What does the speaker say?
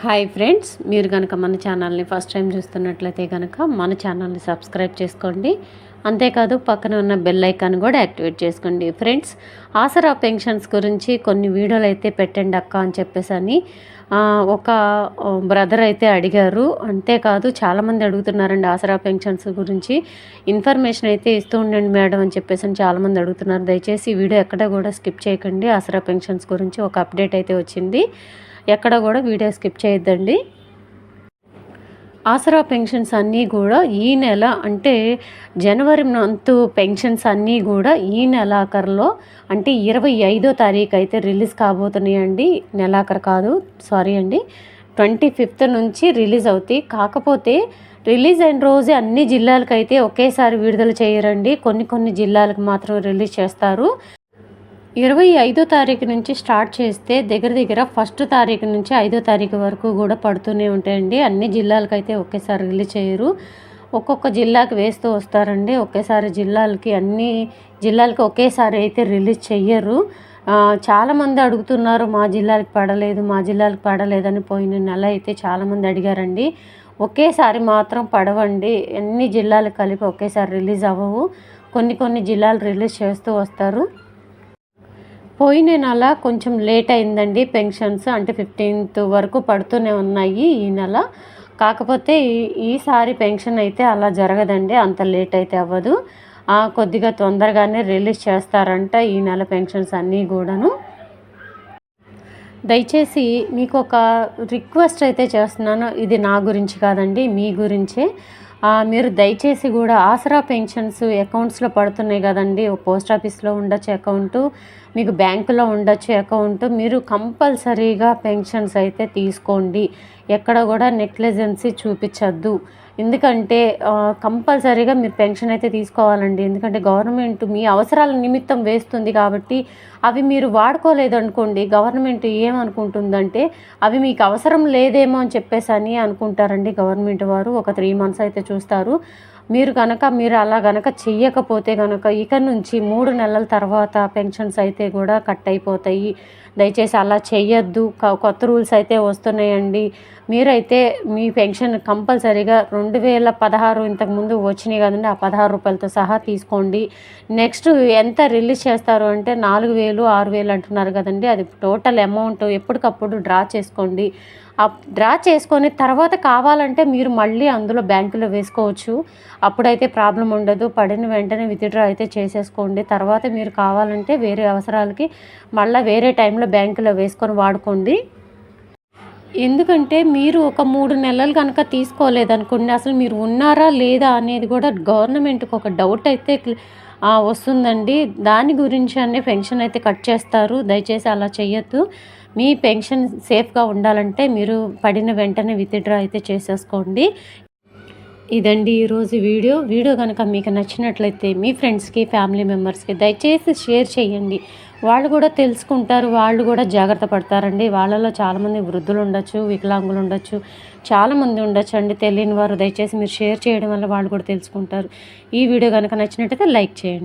Hi friends మీరు కనుక మన ఛానల్ని ఫస్ట్ టైం చూస్తున్నట్లయితే కనుక మన ఛానల్ని సబ్స్క్రైబ్ చేసుకోండి. అంతేకాదు పక్కన ఉన్న బెల్ ఐకాన్ కూడా యాక్టివేట్ చేసుకోండి. ఫ్రెండ్స్ ఆసరా పెన్షన్స్ గురించి కొన్ని వీడియోలు అయితే పెట్టండి అక్క అని చెప్పేసి అని ఒక బ్రదర్ అయితే అడిగారు. అంతేకాదు చాలామంది అడుగుతున్నారండి ఆసరా పెన్షన్స్ గురించి. ఇన్ఫర్మేషన్ అయితే ఇస్తూ ఉండండి మేడం అని చెప్పేసి అని చాలామంది అడుగుతున్నారు. దయచేసి వీడియో ఎక్కడ కూడా స్కిప్ చేయకండి. ఆసరా పెన్షన్స్ గురించి ఒక అప్డేట్ అయితే వచ్చింది. ఎక్కడ కూడా వీడియో స్కిప్ చేయొద్దండి. ఆసరా పెన్షన్స్ అన్నీ కూడా ఈ నెల అంటే జనవరి మంత్ పెన్షన్స్ అన్నీ కూడా ఈ నెలాఖరులో అంటే ఇరవై ఐదో తారీఖు అయితే రిలీజ్ కాబోతున్నాయండి. నెలాఖరు కాదు సారీ అండి. ట్వంటీ ఫిఫ్త్ నుంచి రిలీజ్ అవుతాయి. కాకపోతే రిలీజ్ అయిన రోజే అన్ని జిల్లాలకైతే ఒకేసారి విడుదల చేయరండి. కొన్ని కొన్ని జిల్లాలకు మాత్రం రిలీజ్ చేస్తారు. ఇరవై ఐదో తారీఖు నుంచి స్టార్ట్ చేస్తే దగ్గర దగ్గర ఫస్ట్ తారీఖు నుంచి ఐదో తారీఖు వరకు కూడా పడుతూనే ఉంటాయండి. అన్ని జిల్లాలకైతే ఒకేసారి రిలీజ్ చేయరు. ఒక్కొక్క జిల్లాకి వేస్తూ వస్తారండి. ఒకేసారి జిల్లాలకి అన్ని జిల్లాలకి ఒకేసారి అయితే రిలీజ్ చెయ్యరు. చాలామంది అడుగుతున్నారు మా జిల్లాలకు పడలేదు మా జిల్లాలకు పడలేదని పోయిన నెల అయితే చాలామంది అడిగారండి. ఒకేసారి మాత్రం పడవండి. అన్ని జిల్లాలు కలిపి ఒకేసారి రిలీజ్ అవ్వవు. కొన్ని కొన్ని జిల్లాలు రిలీజ్ చేస్తూ వస్తారు. పోయిన నెల కొంచెం లేట్ అయిందండి పెన్షన్స్ అంటే ఫిఫ్టీన్త్ వరకు పడుతూనే ఉన్నాయి ఈ నెల. కాకపోతే ఈసారి పెన్షన్ అయితే అలా జరగదండి అంత లేట్ అయితే అవ్వదు. కొద్దిగా తొందరగానే రిలీజ్ చేస్తారంట ఈ నెల పెన్షన్స్ అన్నీ కూడాను. దయచేసి మీకు ఒక రిక్వెస్ట్ అయితే చేస్తున్నాను ఇది నా గురించి కాదండి మీ గురించే. మీరు దయచేసి కూడా ఆసరా పెన్షన్స్ అకౌంట్స్లో పడుతున్నాయి కదండి. పోస్ట్ ఆఫీస్లో ఉండొచ్చు అకౌంటు మీకు బ్యాంకులో ఉండొచ్చు అకౌంట్ మీరు కంపల్సరీగా పెన్షన్స్ అయితే తీసుకోండి. ఎక్కడ కూడా నెగ్లిజెన్సీ చూపించద్దు. ఎందుకంటే కంపల్సరీగా మీరు పెన్షన్ అయితే తీసుకోవాలండి. ఎందుకంటే గవర్నమెంట్ మీ అవసరాల నిమిత్తం వేస్తుంది కాబట్టి అవి మీరు వాడుకోలేదు అనుకోండి గవర్నమెంట్ ఏమనుకుంటుందంటే అవి మీకు అవసరం లేదేమో అని చెప్పేసి అని అనుకుంటారండి గవర్నమెంట్ వారు. ఒక త్రీ మంత్స్ అయితే చూస్తారు. మీరు కనుక మీరు అలా గనక చెయ్యకపోతే కనుక ఇక నుంచి మూడు నెలల తర్వాత పెన్షన్స్ అయితే కూడా కట్ అయిపోతాయి దయచేసి అలా చెయ్యొద్దు. కొత్త రూల్స్ అయితే వస్తున్నాయండి. మీరైతే మీ పెన్షన్ కంపల్సరీగా రెండు వేల పదహారు ఇంతకుముందు వచ్చినాయి కదండి ఆ పదహారు రూపాయలతో సహా తీసుకోండి. నెక్స్ట్ ఎంత రిలీజ్ చేస్తారు అంటే నాలుగు వేలు ఆరు వేలు అంటున్నారు కదండి. అది టోటల్ అమౌంట్ ఎప్పటికప్పుడు డ్రా చేసుకోండి. డ్రా చేసుకొని తర్వాత కావాలంటే మీరు మళ్ళీ అందులో బ్యాంకులో వేసుకోవచ్చు. అప్పుడైతే ప్రాబ్లం ఉండదు. పడిన వెంటనే విత్డ్రా అయితే చేసేసుకోండి. తర్వాత మీరు కావాలంటే వేరే అవసరాలకి మళ్ళీ వేరే టైంలో బ్యాంకులో వేసుకొని వాడుకోండి. ఎందుకంటే మీరు ఒక మూడు నెలలు కనుక తీసుకోలేదనుకోండి అసలు మీరు ఉన్నారా లేదా అనేది కూడా గవర్నమెంట్కి ఒక డౌట్ అయితే వస్తుందండి. దాని గురించి అనే పెన్షన్ అయితే కట్ చేస్తారు. దయచేసి అలా చేయొద్దు మీ పెన్షన్ సేఫ్గా ఉండాలంటే మీరు పడిన వెంటనే విత్డ్రా అయితే చేసేసుకోండి. ఇదండి ఈరోజు వీడియో. వీడియో కనుక మీకు నచ్చినట్లయితే మీ ఫ్రెండ్స్కి ఫ్యామిలీ మెంబర్స్కి దయచేసి షేర్ చేయండి. వాళ్ళు కూడా తెలుసుకుంటారు వాళ్ళు కూడా జాగ్రత్త పడతారండి. వాళ్ళలో చాలామంది వృద్ధులు ఉండొచ్చు వికలాంగులు ఉండొచ్చు చాలామంది ఉండొచ్చు అండి. తెలియని వారు దయచేసి మీరు షేర్ చేయడం వల్ల వాళ్ళు కూడా తెలుసుకుంటారు. ఈ వీడియో కనుక నచ్చినట్టయితే లైక్ చేయండి.